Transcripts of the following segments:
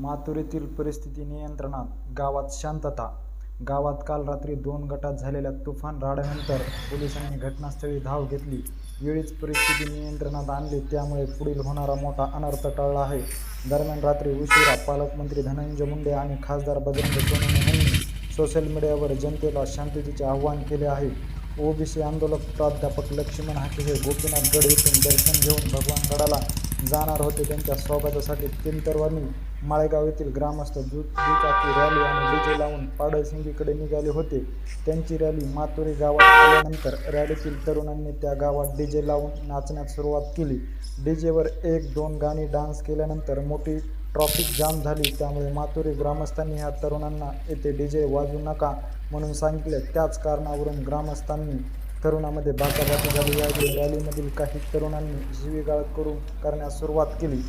माथुरीतील परिस्थिती नियंत्रणात, गावात शांतता गावात काल रात्री दोन गटात झालेल्या तुफान राड्यानंतर पोलिसांनी घटनास्थळी धाव घेतली. वेळीच परिस्थिती नियंत्रणात आणली त्यामुळे पुढील होणारा मोठा अनर्थ टळला आहे. दरम्यान रात्री उशिरा पालकमंत्री धनंजय मुंडे आणि खासदार बजरंग सोनवणे यांनी सोशल मीडियावर जनतेला शांततेचे आवाहन केले आहे. ओबीसी आंदोलक प्राध्यापक लक्ष्मण हाके हे गोपीनाथ गड येथून दर्शन घेऊन भगवान गडाला जाणार होते. त्यांच्या स्वागतासाठी तिंतरवाणी माळेगाव येथील ग्रामस्थ दुचाकी रॅली आणि डीजे लावून पाडळसिंगीकडे निघाले होते. त्यांची रॅली मातुरी गावात आल्यानंतर रॅलीतील तरुणांनी त्या गावात डीजे लावून नाचण्यास सुरुवात केली. डीजेवर एक दोन गाणी डान्स केल्यानंतर मोठी ट्रॉफिक जाम झाली. त्यामुळे मातुरी ग्रामस्थांनी ह्या तरुणांना येथे डीजे वाजू नका म्हणून सांगितले. त्याच कारणावरून ग्रामस्थांनी तरुणामध्ये बाकाबाकी झाली. यावेळी रॅलीमधील काही तरुणांनी शिवीगाळ करण्यास सुरुवात केली.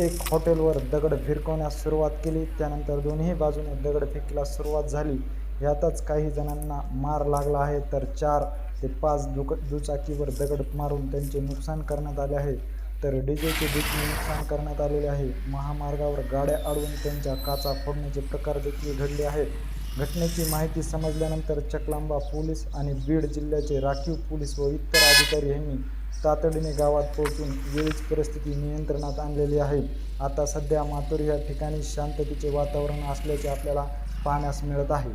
एक हॉटेलवर दगड फिरकवण्यास सुरुवात केली. त्यानंतर दोन्ही बाजूने दगड दगडफेकीला सुरुवात झाली. यातच काही जणांना मार लागला आहे तर चार ते पाच दुक दुचाकीवर दगड मारून त्यांचे नुकसान करण्यात आले आहे तर डीजेचे देखील नुकसान करण्यात आलेले आहे. महामार्गावर गाड्या अडवून त्यांच्या काचा फोडण्याचे प्रकार देखील घडले आहेत. घटनेची माहिती समजल्यानंतर चकलांबा पोलीस आणि बीड जिल्ह्याचे राखीव पोलीस व इतर अधिकारी यांनी तातडीने गावात पोहोचून वेळीच परिस्थिती नियंत्रणात आणलेली आहे. आता सध्या माथुरी या ठिकाणी शांततेचे वातावरण असल्याचे आपल्याला पाहण्यास मिळत आहे.